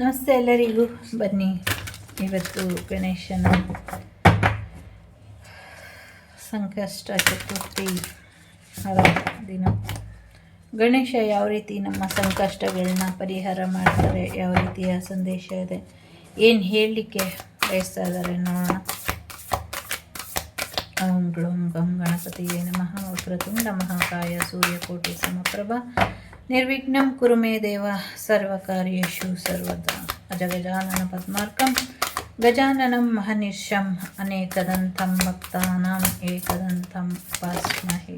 ನಮಸ್ತೆ ಎಲ್ಲರಿಗೂ. ಬನ್ನಿ, ಇವತ್ತು ಗಣೇಶನ ಸಂಕಷ್ಟ ಚತುರ್ಥಿ ದಿನ. ಗಣೇಶ ಯಾವ ರೀತಿ ನಮ್ಮ ಸಂಕಷ್ಟಗಳನ್ನ ಪರಿಹಾರ ಮಾಡ್ತಾರೆ, ಯಾವ ರೀತಿಯ ಸಂದೇಶ ಇದೆ, ಏನು ಹೇಳಲಿಕ್ಕೆ ಬಯಸ್ತಾ ಇದ್ದಾರೆ ನೋಡೋಣ. ಓಂ ಗ್ಲೋಂ ಗಂ ಗಣಪತಿಯೇ ನಮಃ. ವಕ್ರತುಂಡ ಮಹಾಕಾಯ ಸೂರ್ಯಕೋಟಿ ಸಮಪ್ರಭ. ನಿರ್ವಿಘ್ನಂ ಕುರು ಮೇ ದೇವ, ಸರ್ವಕಾರ್ಯೇಷು ಸರ್ವದಾ, ಅಜಗಜಾನನ ಪದ್ಮಾರ್ಕಂ, ಗಜಾನನಂ ಮಹನಿಶಂ, ಅನೇಕದಂತಂ ಭಕ್ತಾನಾಂ, ಏಕದಂತಂ ಉಪಾಸ್ಮಹೇ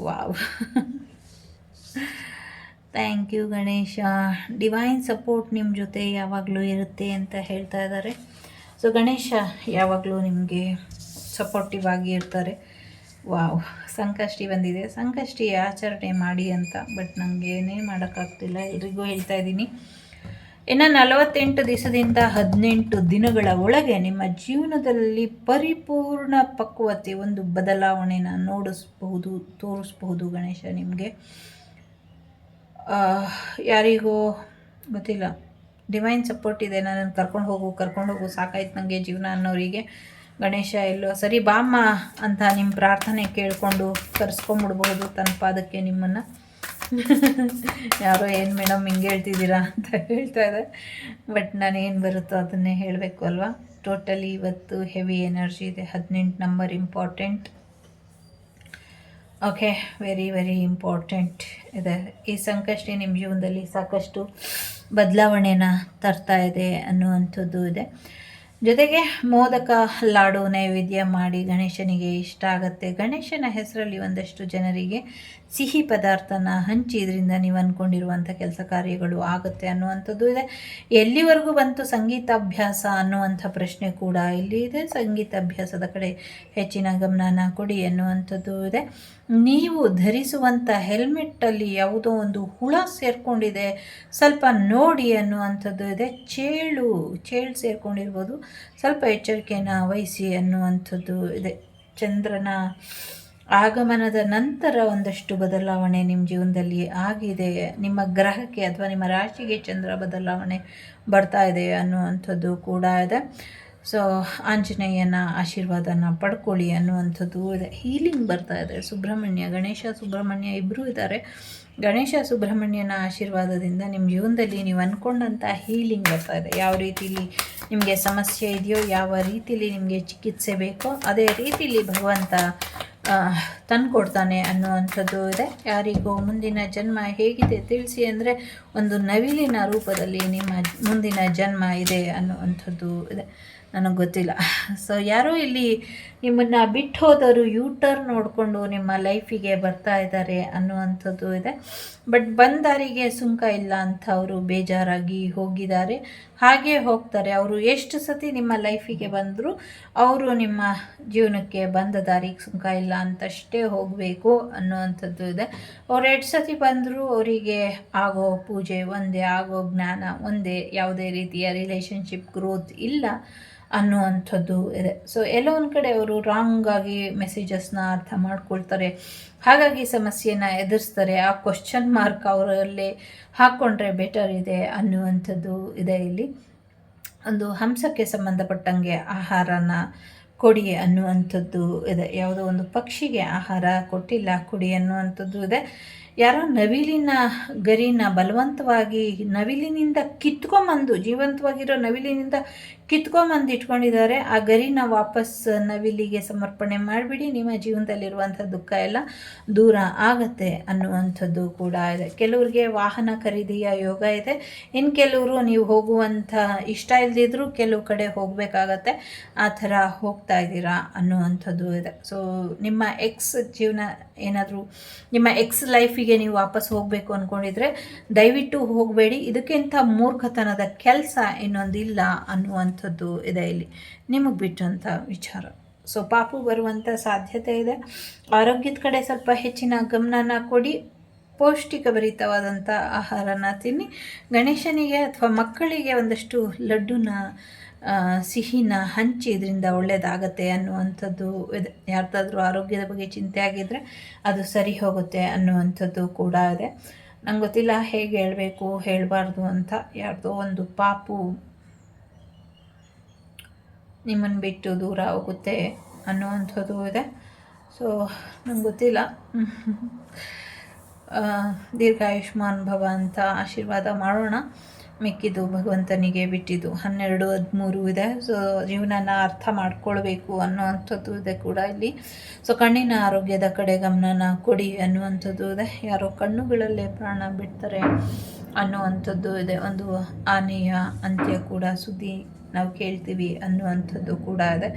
wow. Thank you Ganesha. Divine support ನಿಮ್ಮ ಜೊತೆ ಯಾವಾಗಲೂ ಇರುತ್ತೆ ಅಂತ ಹೇಳ್ತಾ ಇದ್ದಾರೆ. ಸೊ ಗಣೇಶ ಯಾವಾಗಲೂ ನಿಮಗೆ ಸಪೋರ್ಟಿವ್ ಆಗಿ ಇರ್ತಾರೆ. ವಾವ್, ಸಂಕಷ್ಟಿ ಬಂದಿದೆ. ಸಂಕಷ್ಟಿ ಆಚರಣೆ ಮಾಡಿ ಅಂತ, ಬಟ್ ನನಗೆ ಏನೇ ಮಾಡೋಕ್ಕಾಗ್ತಿಲ್ಲ. ಎಲ್ರಿಗೂ ಹೇಳ್ತಾ ಇದ್ದೀನಿ. ಇನ್ನು ನಲವತ್ತೆಂಟು ದಿವಸದಿಂದ ಹದಿನೆಂಟು ದಿನಗಳ ಒಳಗೆ ನಿಮ್ಮ ಜೀವನದಲ್ಲಿ ಪರಿಪೂರ್ಣ ಪಕ್ವತೆ, ಒಂದು ಬದಲಾವಣೆನ ನೋಡಿಸ್ಬಹುದು, ತೋರಿಸ್ಬಹುದು ಗಣೇಶ ನಿಮಗೆ. ಯಾರಿಗೋ ಗೊತ್ತಿಲ್ಲ. ಡಿವೈನ್ ಸಪೋರ್ಟ್ ಇದೆ ನಾನು ಕರ್ಕೊಂಡು ಹೋಗು ಕರ್ಕೊಂಡು ಹೋಗು, ಸಾಕಾಯ್ತು ನನಗೆ ಜೀವನ ಅನ್ನೋರಿಗೆ. ಗಣೇಶ, ಎಲ್ಲೋ ಸರಿ ಬಾಮ್ಮ ಅಂತ ನಿಮ್ಮ ಪ್ರಾರ್ಥನೆ ಕೇಳಿಕೊಂಡು ಕರೆಸ್ಕೊಂಬಿಡ್ಬೋದು ತನ್ನ ಪಾದಕ್ಕೆ ನಿಮ್ಮನ್ನು. ಯಾರೋ ಏನು ಮೇಡಮ್ ಹಿಂಗೆ ಹೇಳ್ತಿದ್ದೀರಾ ಅಂತ ಹೇಳ್ತಾ ಇದೆ ಬಟ್ ನಾನು ಏನು ಬರುತ್ತೋ ಅದನ್ನೇ ಹೇಳಬೇಕು ಅಲ್ವಾ? ಟೋಟಲಿ ಇವತ್ತು ಹೆವಿ ಎನರ್ಜಿ ಇದೆ. ಹದಿನೆಂಟು number important okay very very important ಇದೆ. ಈ ಸಂಕಷ್ಟ ನಿಮ್ಮ ಜೀವನದಲ್ಲಿ ಸಾಕಷ್ಟು ಬದಲಾವಣೆನ ತರ್ತಾ ಇದೆ ಅನ್ನುವಂಥದ್ದು ಇದೆ. ಜೊತೆಗೆ ಮೋದಕ ಲಾಡು ನೈವೇದ್ಯ ಮಾಡಿ ಗಣೇಶನಿಗೆ ಇಷ್ಟ ಆಗುತ್ತೆ. ಗಣೇಶನ ಹೆಸರಲ್ಲಿ ಒಂದಷ್ಟು ಜನರಿಗೆ ಸಿಹಿ ಪದಾರ್ಥನ ಹಂಚಿ ಇದರಿಂದ ನೀವು ಅಂದ್ಕೊಂಡಿರುವಂಥ ಕೆಲಸ ಕಾರ್ಯಗಳು ಆಗುತ್ತೆ ಅನ್ನುವಂಥದ್ದು ಇದೆ. ಎಲ್ಲಿವರೆಗೂ ಬಂತು ಸಂಗೀತಾಭ್ಯಾಸ ಅನ್ನುವಂಥ ಪ್ರಶ್ನೆ ಕೂಡ ಇಲ್ಲಿ ಇದೆ. ಸಂಗೀತಾಭ್ಯಾಸದ ಕಡೆ ಹೆಚ್ಚಿನ ಗಮನನ ಕೊಡಿ ಅನ್ನುವಂಥದ್ದು ಇದೆ. ನೀವು ಧರಿಸುವಂಥ ಹೆಲ್ಮೆಟ್ಟಲ್ಲಿ ಯಾವುದೋ ಒಂದು ಹುಳ ಸೇರಿಕೊಂಡಿದೆ, ಸ್ವಲ್ಪ ನೋಡಿ ಅನ್ನುವಂಥದ್ದು ಇದೆ. ಚೇಳು ಚೇಳು ಸೇರಿಕೊಂಡಿರ್ಬೋದು. ಸ್ವಲ್ಪ ಎಚ್ಚರಿಕೆಯನ್ನು ವಹಿಸಿ ಅನ್ನುವಂಥದ್ದು ಇದೆ. ಚಂದ್ರನ ಆಗಮನದ ನಂತರ ಒಂದಷ್ಟು ಬದಲಾವಣೆ ನಿಮ್ಮ ಜೀವನದಲ್ಲಿ ಆಗಿದೆ. ನಿಮ್ಮ ಗ್ರಹಕ್ಕೆ ಅಥವಾ ನಿಮ್ಮ ರಾಶಿಗೆ ಚಂದ್ರ ಬದಲಾವಣೆ ಬರ್ತಾ ಇದೆ ಅನ್ನುವಂಥದ್ದು ಕೂಡ ಇದೆ. ಸೊ ಆಂಜನೇಯನ ಆಶೀರ್ವಾದನ ಪಡ್ಕೊಳ್ಳಿ ಅನ್ನುವಂಥದ್ದು ಇದೆ. ಹೀಲಿಂಗ್ ಬರ್ತಾ ಇದೆ. ಸುಬ್ರಹ್ಮಣ್ಯ, ಗಣೇಶ ಸುಬ್ರಹ್ಮಣ್ಯ ಇಬ್ಬರೂ ಇದ್ದಾರೆ. ಗಣೇಶ ಸುಬ್ರಹ್ಮಣ್ಯನ ಆಶೀರ್ವಾದದಿಂದ ನಿಮ್ಮ ಜೀವನದಲ್ಲಿ ನೀವು ಅಂದ್ಕೊಂಡಂಥ ಹೀಲಿಂಗ್ ಬರ್ತಾ ಇದೆ. ಯಾವ ರೀತಿಲಿ ನಿಮಗೆ ಸಮಸ್ಯೆ ಇದೆಯೋ, ಯಾವ ರೀತಿಲಿ ನಿಮಗೆ ಚಿಕಿತ್ಸೆ ಬೇಕೋ, ಅದೇ ರೀತಿಲಿ ಭಗವಂತ ತಂದುಕೊಡ್ತಾನೆ ಅನ್ನುವಂಥದ್ದು ಇದೆ. ಯಾರಿಗೂ ಮುಂದಿನ ಜನ್ಮ ಹೇಗಿದೆ ತಿಳಿಸಿ ಅಂದರೆ ಒಂದು ನವಿಲಿನ ರೂಪದಲ್ಲಿ ನಿಮ್ಮ ಮುಂದಿನ ಜನ್ಮ ಇದೆ ಅನ್ನುವಂಥದ್ದು ಇದೆ. ನನಗೆ ಗೊತ್ತಿಲ್ಲ. ಸೊ ಯಾರೋ ಇಲ್ಲಿ ನಿಮ್ಮನ್ನು ಬಿಟ್ಟು ಹೋದವರು ಯೂ ಟರ್ನ್ ನೋಡಿಕೊಂಡು ನಿಮ್ಮ ಲೈಫಿಗೆ ಬರ್ತಾ ಇದ್ದಾರೆ ಅನ್ನುವಂಥದ್ದು ಇದೆ. ಬಟ್ ಬಂದಾರಿಗೆ ಸುಂಕ ಇಲ್ಲ ಅಂತ ಅವರು ಬೇಜಾರಾಗಿ ಹೋಗಿದ್ದಾರೆ. ಹಾಗೆ ಹೋಗ್ತಾರೆ. ಅವರು ಎಷ್ಟು ಸತಿ ನಿಮ್ಮ ಲೈಫಿಗೆ ಬಂದರೂ ಅವರು ನಿಮ್ಮ ಜೀವನಕ್ಕೆ ಬಂದ ದಾರಿಗೆ ಸುಂಕ ಇಲ್ಲ ಅಂತಷ್ಟೇ ಹೋಗಬೇಕು ಅನ್ನುವಂಥದ್ದು ಇದೆ. ಅವ್ರು ಎಷ್ಟು ಸತಿ ಬಂದರೂ ಅವರಿಗೆ ಆಗೋ ಪೂಜೆ ಒಂದೇ, ಆಗೋ ಜ್ಞಾನ ಒಂದೇ, ಯಾವುದೇ ರೀತಿಯ ರಿಲೇಷನ್ಶಿಪ್ ಗ್ರೋತ್ ಇಲ್ಲ. ಅನ್ನುವಂಥದ್ದು ಇದೆ. ಸೊ ಎಲ್ಲೋ ಒಂದು ಕಡೆ ಅವರು ರಾಂಗಾಗಿ ಮೆಸೇಜಸ್ನ ಅರ್ಥ ಮಾಡ್ಕೊಳ್ತಾರೆ. ಹಾಗಾಗಿ ಸಮಸ್ಯೆನ ಎದುರಿಸ್ತಾರೆ. ಆ ಕ್ವಶನ್ ಮಾರ್ಕ್ ಅವರಲ್ಲಿ ಹಾಕ್ಕೊಂಡ್ರೆ ಬೆಟರ್ ಇದೆ ಅನ್ನುವಂಥದ್ದು ಇದೆ ಇಲ್ಲಿ. ಒಂದು ಹಂಸಕ್ಕೆ ಸಂಬಂಧಪಟ್ಟಂಗೆ ಆಹಾರನ ಕೊಡಿ ಅನ್ನುವಂಥದ್ದು ಇದೆ. ಯಾವುದೋ ಒಂದು ಪಕ್ಷಿಗೆ ಆಹಾರ ಕೊಟ್ಟಿಲ್ಲ, ಕೊಡಿ ಅನ್ನುವಂಥದ್ದು ಇದೆ. ಯಾರೋ ನವಿಲಿನ ಗರಿನ ಬಲವಂತವಾಗಿ ನವಿಲಿನಿಂದ ಕಿತ್ಕೊಂಬಂದು, ಜೀವಂತವಾಗಿರೋ ನವಿಲಿನಿಂದ ಕಿತ್ಕೊಂಬಂದು ಇಟ್ಕೊಂಡಿದ್ದಾರೆ. ಆ ಗರಿನ ವಾಪಸ್ ನವಿಲಿಗೆ ಸಮರ್ಪಣೆ ಮಾಡಿಬಿಡಿ. ನಿಮ್ಮ ಜೀವನದಲ್ಲಿರುವಂಥ ದುಃಖ ಎಲ್ಲ ದೂರ ಆಗತ್ತೆ ಅನ್ನುವಂಥದ್ದು ಕೂಡ ಇದೆ. ಕೆಲವ್ರಿಗೆ ವಾಹನ ಖರೀದಿಯ ಯೋಗ ಇದೆ. ಇನ್ನು ಕೆಲವರು ನೀವು ಹೋಗುವಂಥ ಇಷ್ಟ ಇಲ್ಲದಿದ್ದರೂ ಕೆಲವು ಕಡೆ ಹೋಗಬೇಕಾಗತ್ತೆ. ಆ ಥರ ಹೋಗ್ತಾ ಇದ್ದೀರಾ ಅನ್ನುವಂಥದ್ದು ಇದೆ. ಸೊ ನಿಮ್ಮ ಎಕ್ಸ್ ಜೀವನ ಏನಾದರೂ, ನಿಮ್ಮ ಎಕ್ಸ್ ಲೈಫಿಗೆ ನೀವು ವಾಪಸ್ ಹೋಗಬೇಕು ಅಂದ್ಕೊಂಡಿದ್ರೆ ದಯವಿಟ್ಟು ಹೋಗಬೇಡಿ. ಇದಕ್ಕಿಂತ ಮೂರ್ಖತನದ ಕೆಲಸ ಇನ್ನೊಂದಿಲ್ಲ ಅನ್ನುವಂಥದ್ದು ಇದೆ ಇಲ್ಲಿ. ನಿಮಗೆ ಬಿಟ್ಟಂಥ ವಿಚಾರ. ಸೊ ಪಾಪು ಬರುವಂಥ ಸಾಧ್ಯತೆ ಇದೆ. ಆರೋಗ್ಯದ ಕಡೆ ಸ್ವಲ್ಪ ಹೆಚ್ಚಿನ ಗಮನನ ಕೊಡಿ. ಪೌಷ್ಟಿಕಭರಿತವಾದಂಥ ಆಹಾರನ ತಿನ್ನಿ. ಗಣೇಶನಿಗೆ ಅಥವಾ ಮಕ್ಕಳಿಗೆ ಒಂದಷ್ಟು ಲಡ್ಡುನ ಸಿಹಿನ ಹಂಚಿ ಇದರಿಂದ ಒಳ್ಳೆಯದಾಗತ್ತೆ ಅನ್ನುವಂಥದ್ದು ಯಾರ್ದಾದ್ರೂ ಆರೋಗ್ಯದ ಬಗ್ಗೆ ಚಿಂತೆ ಆಗಿದ್ದರೆ ಅದು ಸರಿ ಹೋಗುತ್ತೆ ಅನ್ನುವಂಥದ್ದು ಕೂಡ ಇದೆ. ನಂಗೆ ಗೊತ್ತಿಲ್ಲ ಹೇಗೆ ಹೇಳಬೇಕು, ಹೇಳಬಾರ್ದು ಅಂತ. ಯಾರ್ದೋ ಒಂದು ಪಾಪು ನಿಮ್ಮನ್ನು ಬಿಟ್ಟು ದೂರ ಹೋಗುತ್ತೆ ಅನ್ನುವಂಥದ್ದು ಇದೆ. ಸೊ ನಂಗೆ ಗೊತ್ತಿಲ್ಲ. ದೀರ್ಘಾಯುಷ್ಮಾನ್ ಭವ ಅಂತ ಆಶೀರ್ವಾದ ಮಾಡೋಣ. ಮಿಕ್ಕಿದ್ದು ಭಗವಂತನಿಗೆ ಬಿಟ್ಟಿದ್ದು. ಹನ್ನೆರಡು, ಹದಿಮೂರು ಇದೆ. ಸೊ ಜೀವನನ ಅರ್ಥ ಮಾಡ್ಕೊಳ್ಬೇಕು ಅನ್ನುವಂಥದ್ದು ಇದೆ ಕೂಡ ಇಲ್ಲಿ. ಸೊ ಕಣ್ಣಿನ ಆರೋಗ್ಯದ ಕಡೆ ಗಮನನ ಕೊಡಿ ಅನ್ನುವಂಥದ್ದು ಇದೆ. ಯಾರೋ ಕಣ್ಣುಗಳಲ್ಲೇ ಪ್ರಾಣ ಬಿಡ್ತಾರೆ ಅನ್ನುವಂಥದ್ದು ಇದೆ. ಒಂದು ಆನೆಯ ಅಂತ್ಯ ಕೂಡ ಸುದ್ದಿ ನಾವು ಕೇಳ್ತೀವಿ ಅನ್ನುವಂಥದ್ದು ಕೂಡ ಇದೆ.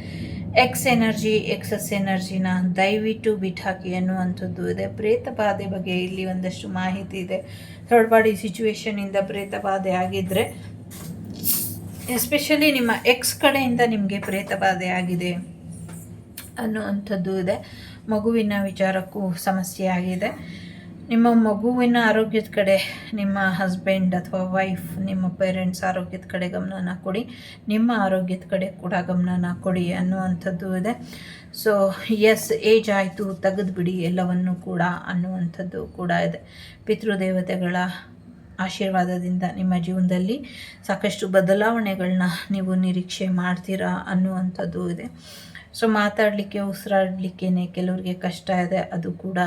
ಎಕ್ಸ್ ಎನರ್ಜಿ ಎಕ್ಸಸ್ ಎನರ್ಜಿನ ದಯವಿಟ್ಟು ಬಿಟ್ಟಾಕಿ ಅನ್ನುವಂಥದ್ದು ಇದೆ. ಪ್ರೇತ ಬಗ್ಗೆ ಇಲ್ಲಿ ಒಂದಷ್ಟು ಮಾಹಿತಿ ಇದೆ. ಥರ್ಡ್ ಪಾರ್ಟಿ ಸಿಚುವೇಶನಿಂದ ಪ್ರೇತ ಬಾಧೆ ಆಗಿದ್ದರೆ ಎಸ್ಪೆಷಲಿ ನಿಮ್ಮ ಎಕ್ಸ್ ಕಡೆಯಿಂದ ನಿಮಗೆ ಪ್ರೇತ ಬಾಧೆ ಆಗಿದೆ ಅನ್ನುವಂಥದ್ದು ಇದೆ. ಮಗುವಿನ ವಿಚಾರಕ್ಕೂ ಸಮಸ್ಯೆ ಆಗಿದೆ. ನಿಮ್ಮ ಮಗುವಿನ ಆರೋಗ್ಯದ ಕಡೆ, ನಿಮ್ಮ ಹಸ್ಬೆಂಡ್ ಅಥವಾ ವೈಫ್ ನಿಮ್ಮ ಪೇರೆಂಟ್ಸ್ ಆರೋಗ್ಯದ ಕಡೆ ಗಮನನ ಕೊಡಿ, ನಿಮ್ಮ ಆರೋಗ್ಯದ ಕಡೆ ಕೂಡ ಗಮನನ ಕೊಡಿ ಅನ್ನುವಂಥದ್ದು ಇದೆ. ಸೊ ಎಸ್ ಏಜ್ ಆಯಿತು, ತೆಗೆದುಬಿಡಿ ಎಲ್ಲವನ್ನು ಕೂಡ ಅನ್ನುವಂಥದ್ದು ಕೂಡ ಇದೆ. ಪಿತೃದೇವತೆಗಳ ಆಶೀರ್ವಾದದಿಂದ ನಿಮ್ಮ ಜೀವನದಲ್ಲಿ ಸಾಕಷ್ಟು ಬದಲಾವಣೆಗಳನ್ನ ನೀವು ನಿರೀಕ್ಷೆ ಮಾಡ್ತೀರಾ ಅನ್ನುವಂಥದ್ದು ಇದೆ. ಸೊ ಮಾತಾಡಲಿಕ್ಕೆ ಉಸಿರಾಡಲಿಕ್ಕೇ ಕೆಲವರಿಗೆ ಕಷ್ಟ ಇದೆ, ಅದು ಕೂಡ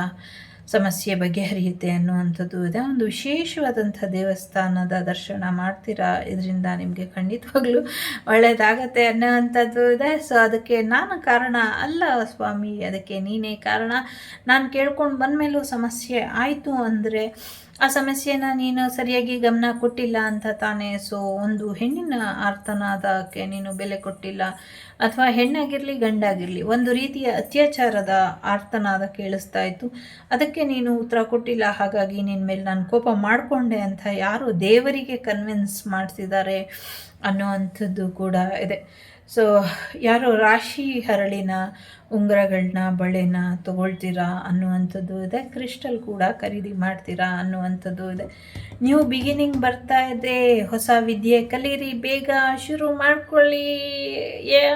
ಸಮಸ್ಯೆ ಬಗೆಹರಿಯುತ್ತೆ ಅನ್ನುವಂಥದ್ದು ಇದೆ. ಒಂದು ವಿಶೇಷವಾದಂಥ ದೇವಸ್ಥಾನದ ದರ್ಶನ ಮಾಡ್ತೀರಾ? ಇದರಿಂದ ನಿಮಗೆ ಖಂಡಿತವಾಗ್ಲೂ ಒಳ್ಳೆಯದಾಗತ್ತೆ ಅನ್ನೋವಂಥದ್ದು ಇದೆ. ಸೊ ಅದಕ್ಕೆ ನಾನು ಕಾರಣ ಅಲ್ಲ ಸ್ವಾಮಿ. ಅದಕ್ಕೆ ನೀನೇ ಕಾರಣ. ನಾನು ಕೇಳ್ಕೊಂಡು ಬಂದಮೇಲೂ ಸಮಸ್ಯೆ ಆಯಿತು ಅಂದರೆ ಆ ಸಮಸ್ಯೆನ ನೀನು ಸರಿಯಾಗಿ ಗಮನ ಕೊಟ್ಟಿಲ್ಲ ಅಂತ ತಾನೇ ಸೊ ಒಂದು ಹೆಣ್ಣಿನ ಆರ್ತನಾದಕ್ಕೆ ನೀನು ಬೆಲೆ ಕೊಟ್ಟಿಲ್ಲ, ಅಥವಾ ಹೆಣ್ಣಾಗಿರಲಿ ಗಂಡಾಗಿರಲಿ, ಒಂದು ರೀತಿಯ ಅತ್ಯಾಚಾರದ ಆರ್ತನಾದ ಕೇಳಿಸ್ತಾ ಇತ್ತು. ಅದಕ್ಕೆ ನೀನು ಉತ್ತರ ಕೊಟ್ಟಿಲ್ಲ, ಹಾಗಾಗಿ ನಿನ್ನ ಮೇಲೆ ನಾನು ಕೋಪ ಮಾಡಿಕೊಂಡೆ ಅಂತ ಯಾರು ದೇವರಿಗೆ ಕನ್ವಿನ್ಸ್ ಮಾಡ್ತಿದ್ದಾರೆ ಅನ್ನೋವಂಥದ್ದು ಕೂಡ ಇದೆ. ಸೊ ಯಾರು ರಾಶಿ ಹರಳಿನ ಉಂಗುರಗಳನ್ನ ಬಳೆನ ತಗೊಳ್ತೀರಾ ಅನ್ನುವಂಥದ್ದು ಇದೆ. ಕ್ರಿಸ್ಟಲ್ ಕೂಡ ಖರೀದಿ ಮಾಡ್ತೀರಾ ಅನ್ನುವಂಥದ್ದು ಇದೆ. ನ್ಯೂ ಬಿಗಿನಿಂಗ್ ಬರ್ತಾ ಇದೆ. ಹೊಸ ವಿದ್ಯೆ ಕಲೀರಿ, ಬೇಗ ಶುರು ಮಾಡ್ಕೊಳ್ಳಿ. ಯಾ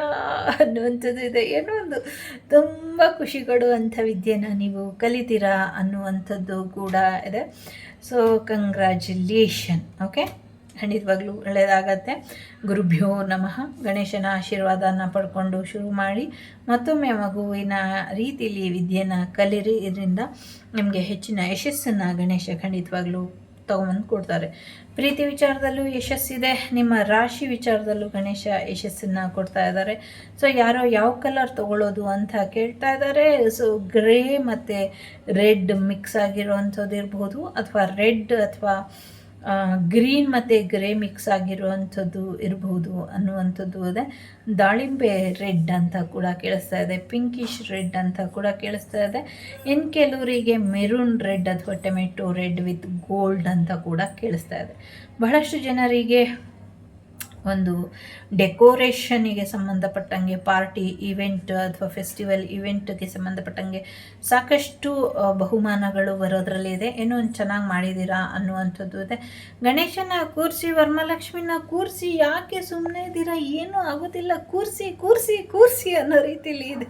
ಅನ್ನುವಂಥದ್ದು ಇದೆ. ಏನೋ ಒಂದು ತುಂಬ ಖುಷಿ ಕೊಡುವಂಥ ವಿದ್ಯೆನ ನೀವು ಕಲಿತೀರಾ ಅನ್ನುವಂಥದ್ದು ಕೂಡ ಇದೆ. ಸೊ ಕಂಗ್ರ್ಯಾಚುಲೇಷನ್ ಓಕೆ ಖಂಡಿತವಾಗ್ಲೂ ಒಳ್ಳೆಯದಾಗತ್ತೆ. ಗುರುಭ್ಯೋ ನಮಃ. ಗಣೇಶನ ಆಶೀರ್ವಾದನ ಪಡ್ಕೊಂಡು ಶುರು ಮಾಡಿ ಮತ್ತೊಮ್ಮೆ ಮಗುವಿನ ರೀತಿಯಲ್ಲಿ ವಿದ್ಯೆನ ಕಲಿರಿ ಇದರಿಂದ ನಿಮಗೆ ಹೆಚ್ಚಿನ ಯಶಸ್ಸನ್ನು ಗಣೇಶ ಖಂಡಿತವಾಗ್ಲೂ ತಗೊಂಬಂದು ಕೊಡ್ತಾರೆ. ಪ್ರೀತಿ ವಿಚಾರದಲ್ಲೂ ಯಶಸ್ಸಿದೆ. ನಿಮ್ಮ ರಾಶಿ ವಿಚಾರದಲ್ಲೂ ಗಣೇಶ ಯಶಸ್ಸನ್ನು ಕೊಡ್ತಾ ಇದ್ದಾರೆ. ಸೊ ಯಾರೋ ಯಾವ ಕಲರ್ ತೊಗೊಳ್ಳೋದು ಅಂತ ಕೇಳ್ತಾ ಇದ್ದಾರೆ. ಸೊ ಗ್ರೇ ಮತ್ತು ರೆಡ್ ಮಿಕ್ಸ್ ಆಗಿರೋವಂಥದ್ದು ಇರ್ಬೋದು ಅಥವಾ ರೆಡ್ ಅಥವಾ ಗ್ರೀನ್ ಮತ್ತು ಗ್ರೇ ಮಿಕ್ಸ್ ಆಗಿರುವಂಥದ್ದು ಇರಬಹುದು ಅನ್ನುವಂಥದ್ದು ಅದೇ. ದಾಳಿಂಬೆ ರೆಡ್ ಅಂತ ಕೂಡ ಕೇಳಿಸ್ತಾ ಇದೆ. ಪಿಂಕಿಶ್ ರೆಡ್ ಅಂತ ಕೂಡ ಕೇಳಿಸ್ತಾ ಇದೆ. ಇನ್ನು ಕೆಲವರಿಗೆ ಮೆರೂನ್ ರೆಡ್ ಅಥವಾ ಟೊಮೆಟೊ ರೆಡ್ ವಿತ್ ಗೋಲ್ಡ್ ಅಂತ ಕೂಡ ಕೇಳಿಸ್ತಾ ಇದೆ. ಬಹಳಷ್ಟು ಜನರಿಗೆ ಒಂದು ಡೆಕೋರೇಷನಿಗೆ ಸಂಬಂಧಪಟ್ಟಂಗೆ, ಪಾರ್ಟಿ ಇವೆಂಟ್ ಅಥವಾ ಫೆಸ್ಟಿವಲ್ ಇವೆಂಟ್ಗೆ ಸಂಬಂಧಪಟ್ಟಂಗೆ ಸಾಕಷ್ಟು ಬಹುಮಾನಗಳು ಬರೋದ್ರಲ್ಲಿ ಇದೆ. ಏನೋ ಒಂದು ಚೆನ್ನಾಗಿ ಮಾಡಿದ್ದೀರಾ ಅನ್ನುವಂಥದ್ದು ಇದೆ. ಗಣೇಶನ ಕೂರಿಸಿ, ವರ್ಮಲಕ್ಷ್ಮಿನ ಕೂರಿಸಿ ಯಾಕೆ ಸುಮ್ಮನೆ ಇದ್ದೀರಾ? ಏನೂ ಆಗೋದಿಲ್ಲ. ಕೂರಿಸಿ ಕೂರಿಸಿ ಕೂರಿಸಿ ಅನ್ನೋ ರೀತಿಲಿ ಇದೆ.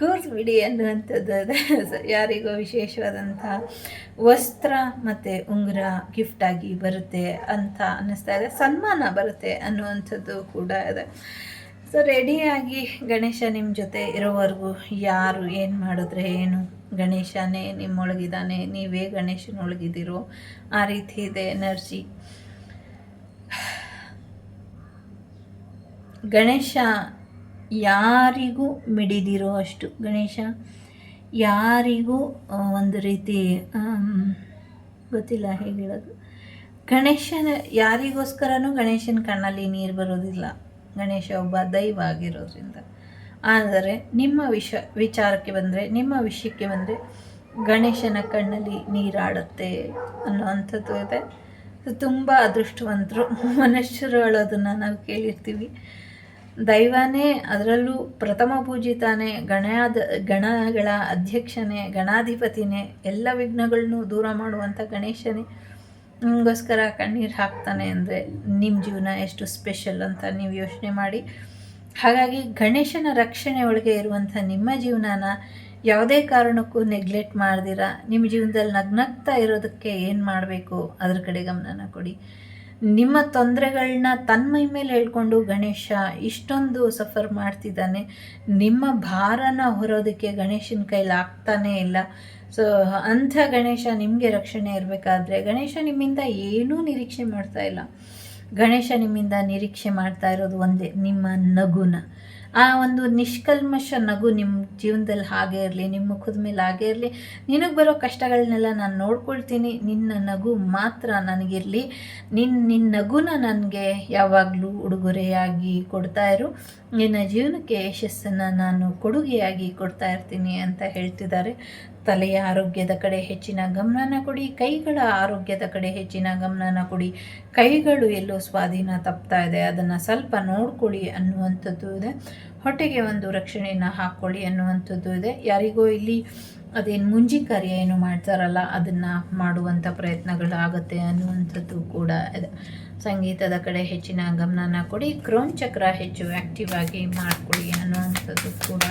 ಕೂರಿಸ್ಬಿಡಿ ಅನ್ನುವಂಥದ್ದು ಇದೆ. ಯಾರಿಗೋ ವಿಶೇಷವಾದಂಥ ವಸ್ತ್ರ ಮತ್ತು ಉಂಗುರ ಗಿಫ್ಟಾಗಿ ಬರುತ್ತೆ ಅಂತ ಅನ್ನಿಸ್ತಾ ಇದೆ. ಸನ್ಮಾನ ಬರುತ್ತೆ ಅನ್ನುವಂಥದ್ದು ಕೂಡ ಇದೆ. ಸೊ ರೆಡಿಯಾಗಿ ಗಣೇಶ ನಿಮ್ಮ ಜೊತೆ ಇರೋವರೆಗೂ ಯಾರು ಏನು ಮಾಡಿದ್ರೆ ಏನು? ಗಣೇಶನೇ ನಿಮ್ಮೊಳಗಿದ್ದಾನೆ, ನೀವೇ ಗಣೇಶನೊಳಗಿದ್ದೀರೋ? ಆ ರೀತಿ ಇದೆ ಎನರ್ಜಿ. ಗಣೇಶ ಯಾರಿಗೂ ಮಿಡಿದಿರೋ ಅಷ್ಟು, ಗಣೇಶ ಯಾರಿಗೂ ಒಂದು ರೀತಿ ಗೊತ್ತಿಲ್ಲ ಹೇಗೆ ಹೇಳೋದು. ಗಣೇಶನ ಯಾರಿಗೋಸ್ಕರನೂ ಗಣೇಶನ ಕಣ್ಣಲ್ಲಿ ನೀರು ಬರೋದಿಲ್ಲ ಗಣೇಶ ಒಬ್ಬ ದೈವ ಆಗಿರೋದ್ರಿಂದ. ಆದರೆ ನಿಮ್ಮ ವಿಷ, ವಿಚಾರಕ್ಕೆ ಬಂದರೆ, ನಿಮ್ಮ ವಿಷಯಕ್ಕೆ ಬಂದರೆ ಗಣೇಶನ ಕಣ್ಣಲ್ಲಿ ನೀರಾಡುತ್ತೆ ಅನ್ನೋವಂಥದ್ದು ಇದೆ. ತುಂಬ ಅದೃಷ್ಟವಂತರು. ಮನುಷ್ಯರು ಹೇಳೋದನ್ನು ನಾವು ಕೇಳಿರ್ತೀವಿ. ದೈವನೇ ಅದರಲ್ಲೂ ಪ್ರಥಮ ಪೂಜಿತಾನೆ ಗಣಾದ, ಗಣಗಳ ಅಧ್ಯಕ್ಷನೇ, ಗಣಾಧಿಪತಿನೇ, ಎಲ್ಲ ವಿಘ್ನಗಳನ್ನೂ ದೂರ ಮಾಡುವಂಥ ಗಣೇಶನೇ. ನಿಮಗೋಸ್ಕರ ಕಣ್ಣೀರು ಹಾಕ್ತಾನೆ ಅಂದರೆ ನಿಮ್ಮ ಜೀವನ ಎಷ್ಟು ಸ್ಪೆಷಲ್ ಅಂತ ನೀವು ಯೋಚನೆ ಮಾಡಿ. ಹಾಗಾಗಿ ಗಣೇಶನ ರಕ್ಷಣೆ ಒಳಗೆ ಇರುವಂಥ ನಿಮ್ಮ ಜೀವನನ ಯಾವುದೇ ಕಾರಣಕ್ಕೂ ನೆಗ್ಲೆಕ್ಟ್ ಮಾಡ್ದಿರ. ನಿಮ್ಮ ಜೀವನದಲ್ಲಿ ನಗ್ನಗ್ತಾ ಇರೋದಕ್ಕೆ ಏನು ಮಾಡಬೇಕು? ಅದ್ರ ಕಡೆ ಗಮನನ ಕೊಡಿ. ನಿಮ್ಮ ತೊಂದರೆಗಳನ್ನ ತನ್ಮೈ ಮೇಲೆ ಹೇಳ್ಕೊಂಡು ಗಣೇಶ ಇಷ್ಟೊಂದು ಸಫರ್ ಮಾಡ್ತಿದ್ದಾನೆ. ನಿಮ್ಮ ಭಾರನ ಹೊರೋದಕ್ಕೆ ಗಣೇಶನ ಕೈಲಿ ಆಗ್ತಾನೇ ಇಲ್ಲ. ಸೊ ಅಂಥ ಗಣೇಶ ನಿಮಗೆ ರಕ್ಷಣೆ ಇರಬೇಕಾದ್ರೆ, ಗಣೇಶ ನಿಮ್ಮಿಂದ ಏನೂ ನಿರೀಕ್ಷೆ ಮಾಡ್ತಾ ಇಲ್ಲ. ಗಣೇಶ ನಿಮ್ಮಿಂದ ನಿರೀಕ್ಷೆ ಮಾಡ್ತಾ ಇರೋದು ಒಂದೇ, ನಿಮ್ಮ ನಗುನ. ಆ ಒಂದು ನಿಷ್ಕಲ್ಮಶ ನಗು ನಿಮ್ಮ ಜೀವನದಲ್ಲಿ ಹಾಗೆ ಇರಲಿ ನಿಮ್ಮ ಮುಖದ ಮೇಲೆ ಹಾಗೆ ಇರಲಿ. ನಿನಗೆ ಬರೋ ಕಷ್ಟಗಳನ್ನೆಲ್ಲ ನಾನು ನೋಡ್ಕೊಳ್ತೀನಿ. ನಿನ್ನ ನಗು ಮಾತ್ರ ನನಗಿರಲಿ. ನಿನ್ನ ನಿನ್ನ ನಗುನ ನನಗೆ ಯಾವಾಗಲೂ ಉಡುಗೊರೆಯಾಗಿ ಕೊಡ್ತಾ ಇರು. ನಿನ್ನ ಜೀವನಕ್ಕೆ ಯಶಸ್ಸನ್ನು ನಾನು ಕೊಡುಗೆಯಾಗಿ ಕೊಡ್ತಾ ಇರ್ತೀನಿ ಅಂತ ಹೇಳ್ತಿದ್ದಾರೆ. ತಲೆಯ ಆರೋಗ್ಯದ ಕಡೆ ಹೆಚ್ಚಿನ ಗಮನನ ಕೊಡಿ, ಕೈಗಳ ಆರೋಗ್ಯದ ಕಡೆ ಹೆಚ್ಚಿನ ಗಮನನ ಕೊಡಿ. ಕೈಗಳು ಎಲ್ಲೋ ಸ್ವಾಧೀನ ತಪ್ತಾ ಇದೆ, ಅದನ್ನು ಸ್ವಲ್ಪ ನೋಡ್ಕೊಳ್ಳಿ ಅನ್ನುವಂಥದ್ದು ಇದೆ. ಹೊಟ್ಟೆಗೆ ಒಂದು ರಕ್ಷಣೆಯನ್ನು ಹಾಕ್ಕೊಳ್ಳಿ ಅನ್ನುವಂಥದ್ದು ಇದೆ. ಯಾರಿಗೋ ಇಲ್ಲಿ ಅದೇನು ಮುಂಜಿ ಕಾರ್ಯ ಏನು ಮಾಡ್ತಾರಲ್ಲ, ಅದನ್ನು ಮಾಡುವಂಥ ಪ್ರಯತ್ನಗಳಾಗುತ್ತೆ ಅನ್ನುವಂಥದ್ದು ಕೂಡ ಇದೆ. ಸಂಗೀತದ ಕಡೆ ಹೆಚ್ಚಿನ ಗಮನನ ಕೊಡಿ, ಕ್ರೋನ್ ಚಕ್ರ ಹೆಚ್ಚು ಆ್ಯಕ್ಟಿವ್ ಆಗಿ ಮಾಡಿಕೊಡಿ ಅನ್ನುವಂಥದ್ದು ಕೂಡ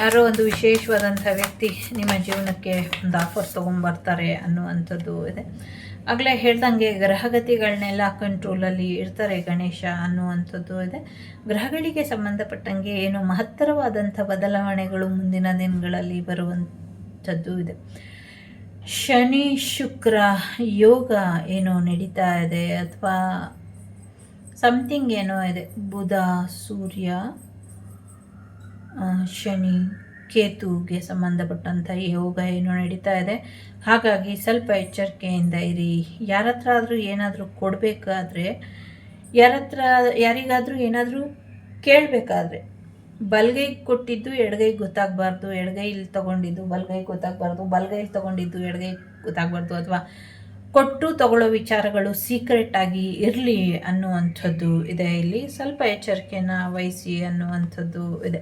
ಯಾರೋ ಒಂದು ವಿಶೇಷವಾದಂಥ ವ್ಯಕ್ತಿ ನಿಮ್ಮ ಜೀವನಕ್ಕೆ ಒಂದು ಆಫರ್ ತೊಗೊಂಬರ್ತಾರೆ ಅನ್ನುವಂಥದ್ದು ಇದೆ. ಆಗಲೇ ಹೇಳ್ದಂಗೆ ಗ್ರಹಗತಿಗಳನ್ನೆಲ್ಲ ಕಂಟ್ರೋಲಲ್ಲಿ ಇರ್ತಾರೆ ಗಣೇಶ ಅನ್ನುವಂಥದ್ದು ಇದೆ. ಗ್ರಹಗಳಿಗೆ ಸಂಬಂಧಪಟ್ಟಂಗೆ ಏನು ಮಹತ್ತರವಾದಂಥ ಬದಲಾವಣೆಗಳು ಮುಂದಿನ ದಿನಗಳಲ್ಲಿ ಬರುವಂಥದ್ದು ಇದೆ. ಶನಿ, ಶುಕ್ರ, ಯೋಗ ಏನೋ ನಡೀತಾ ಇದೆ ಅಥವಾ ಸಮಥಿಂಗ್ ಏನೋ ಇದೆ. ಬುಧ, ಸೂರ್ಯ ಶನಿ ಕೇತುಗೆ ಸಂಬಂಧಪಟ್ಟಂಥ ಯೋಗ ಏನು ನಡೀತಾ ಇದೆ. ಹಾಗಾಗಿ ಸ್ವಲ್ಪ ಎಚ್ಚರಿಕೆಯಿಂದ ಇರಿ. ಯಾರ ಹತ್ರ ಆದರೂ ಏನಾದರೂ ಕೊಡಬೇಕಾದ್ರೆ ಯಾರ ಹತ್ರ ಯಾರಿಗಾದರೂ ಏನಾದರೂ ಕೇಳಬೇಕಾದ್ರೆ ಬಲ್ಗೈಗೆ ಕೊಟ್ಟಿದ್ದು ಎಡಗೈಗೆ ಗೊತ್ತಾಗಬಾರ್ದು ಎಡಗೈಲಿ ತೊಗೊಂಡಿದ್ದು ಬಲ್ಗೈಗೆ ಗೊತ್ತಾಗಬಾರ್ದು ಬಲ್ಗೈಲಿ ತೊಗೊಂಡಿದ್ದು ಎಡಗೈ ಗೊತ್ತಾಗಬಾರ್ದು ಅಥವಾ ಕೊಟ್ಟು ತಗೊಳ್ಳೋ ವಿಚಾರಗಳು ಸೀಕ್ರೆಟ್ ಆಗಿ ಇರಲಿ ಅನ್ನುವಂಥದ್ದು ಇದೆ ಇಲ್ಲಿ. ಸ್ವಲ್ಪ ಎಚ್ಚರಿಕೆಯನ್ನು ವಹಿಸಿ ಅನ್ನುವಂಥದ್ದು ಇದೆ.